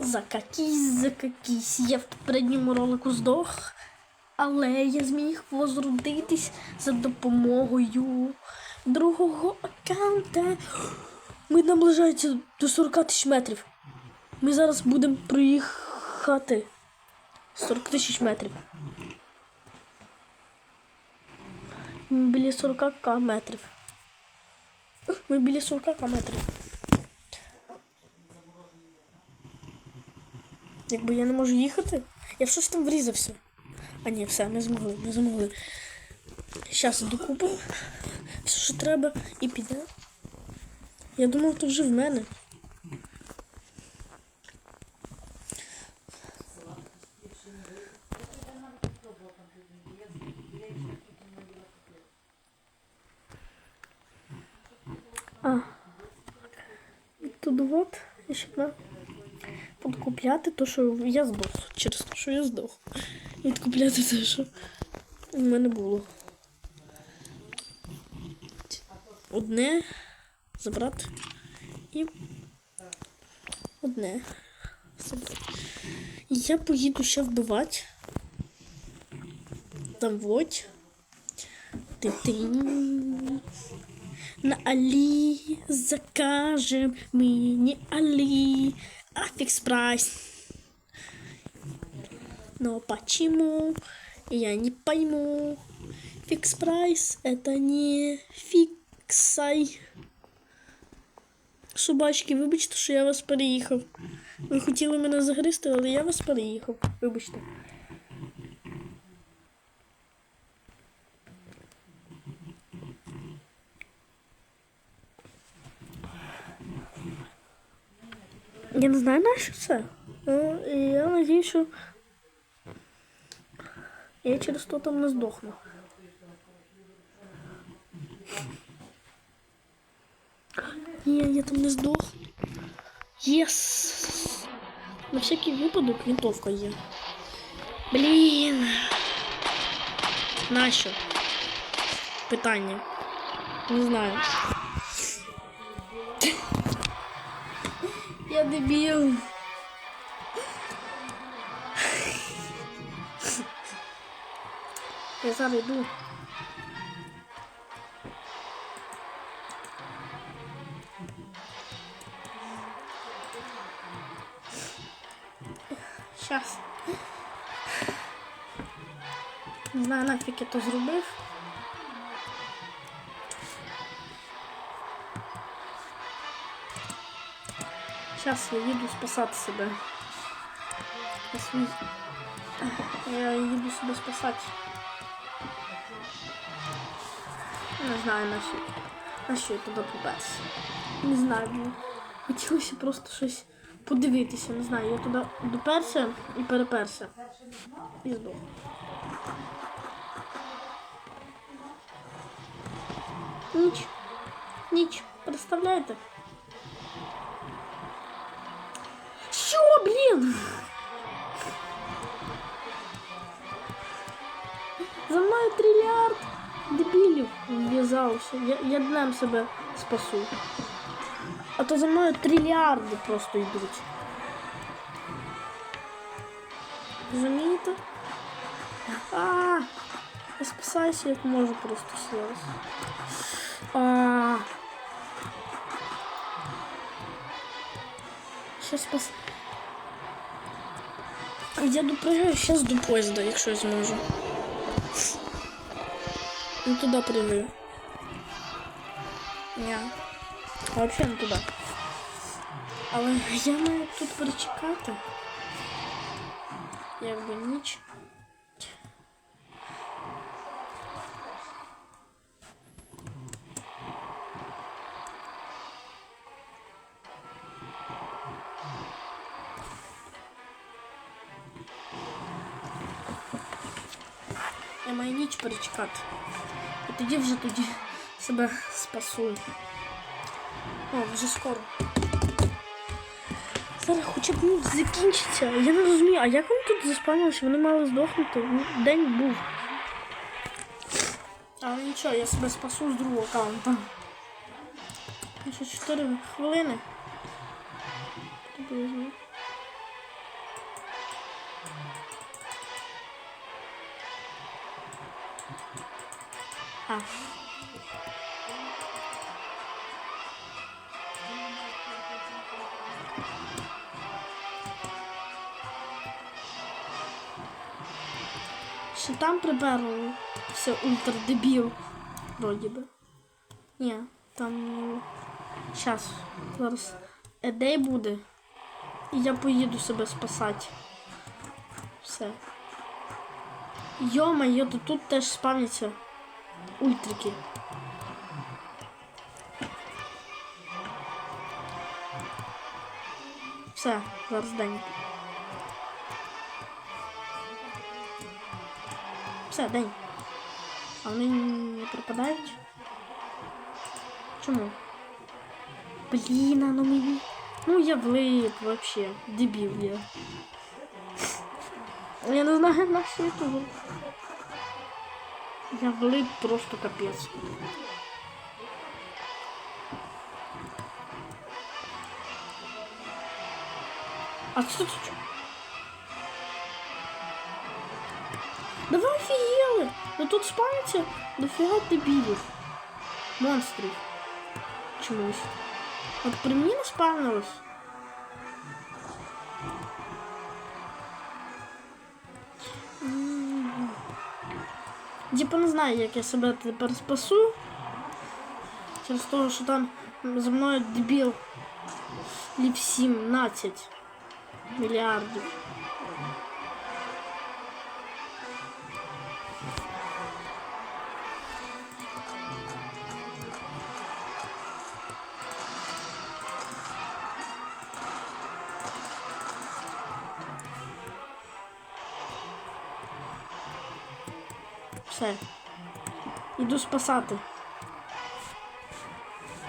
Закакісь, закакісь. Я в попередньому ролику здох, але я зміг возродитись за допомогою другого аккаунта. Ми наближаємося до 40 тисяч метрів. Ми зараз будемо проїхати 40 тисяч метрів. Ми біля 40 к метрів. Ми біля 40 к метрів. Якби я не можу їхати, я в щось там врізався. А ні, все, не змогли, не змогли. Зараз докупимо все, що треба, і піде. Я думав, то вже в мене. А. Тут от, я ще підкупляти то, що я здох. Через те, що я здох. Відкупляти те, що в мене було. Одне забрати і одне забрати. Я поїду ще вбивати. Там вот. Ти-тинь. На Али закажем мы не Али, а фикс прайс. Но почему? Я не пойму. Фикс прайс это не фиксай. Собачки, вибачте, що я вас переїхав. Ви хотіли мене загризти, але я вас переїхав. Вибачте. Я не знаю, на що це. Ну, і я надіюсь, що я через то там не здохну. Ні, я там не здох. Єс! На всякий випадок винтовка є. Блін. Нащо? Питання. Не знаю. Я дебіл. Я зараз йду. Щас. Не знаю, нафіг я то Сейчас я їду спасати себе. Свій... Я їду себе спасати. Не знаю на що. На що я туди попався. Не знаю. мені Хотілося просто щось подивитися. Не знаю, я туди доперся і переперся. І здох. Ніч. Ніч. Представляєте? блін? За мною трильярд дебілів вв'язався. Я, я днем себе спасу. А то за мною трильярди просто йдуть. Розумієте? А, я спасаюся як можу просто зараз. А. Ще спас. Я допрыгаю сейчас до поезда, якщо я зможу. Ну туди прыгаю. Ні. А вообще не туди. Але я маю тут перечекати. Якби ніч. Я маю ніч перечекати. І тоді вже тоді себе спасу. О, вже скоро. Зараз хоча б ніч закінчиться. Я не розумію, а як вони тут заспавнилися? Вони мали здохнути. Ну, День був. Але нічого, я себе спасу з другого аккаунта. Ще 4 хвилини. Приблизно. Ще там приберу все ультрадебіл. Вроді би. Ні, там. Щас. Зараз едей буде. І я поїду себе спасати. Все. Йо-моє, тут теж спавняться ультрики. Все, зараз день. Все, день. А вони не пропадають? Чому? Блін, а ну мені. Ну я влип вообще. Дебіл я. Я не знаю на що это. Я влип просто капець. А що тут? Да ви офігели! Ну тут спавняться дофіга дебілів. Монстрів. Чомусь. От при мені не спавнилось. Типа не знаю, як я себе тепер спасу. Через того, що там за мною дебіл лів 17 мільярдів. Все. Іду спасати.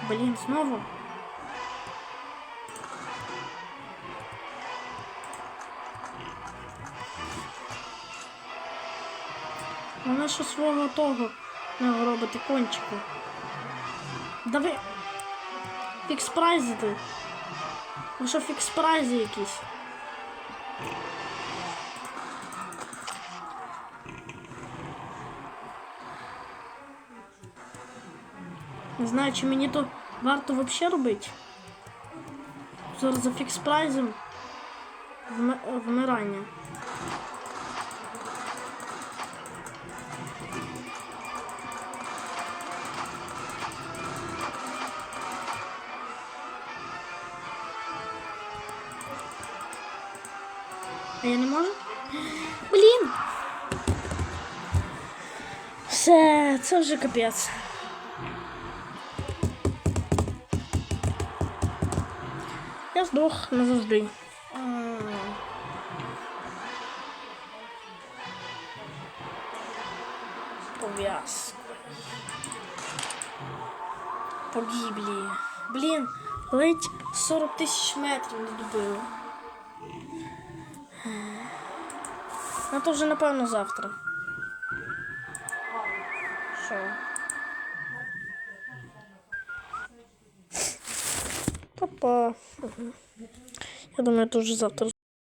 Блін, знову. Вона що свого того не робити кончику. Давай. Фікс прайзи ти. Ви що фікс прайзи якісь? знаю, чи мені то варто взагалі робити. Зараз за фікс прайзом вми- вмирання. А я не можу? Блін! Все, це вже капець. Я здох назавжди. Пов'язка. Погиблі. Блін, ледь 40 тисяч метрів не добило. Ну то вже напевно завтра. Я думаю, это уже завтра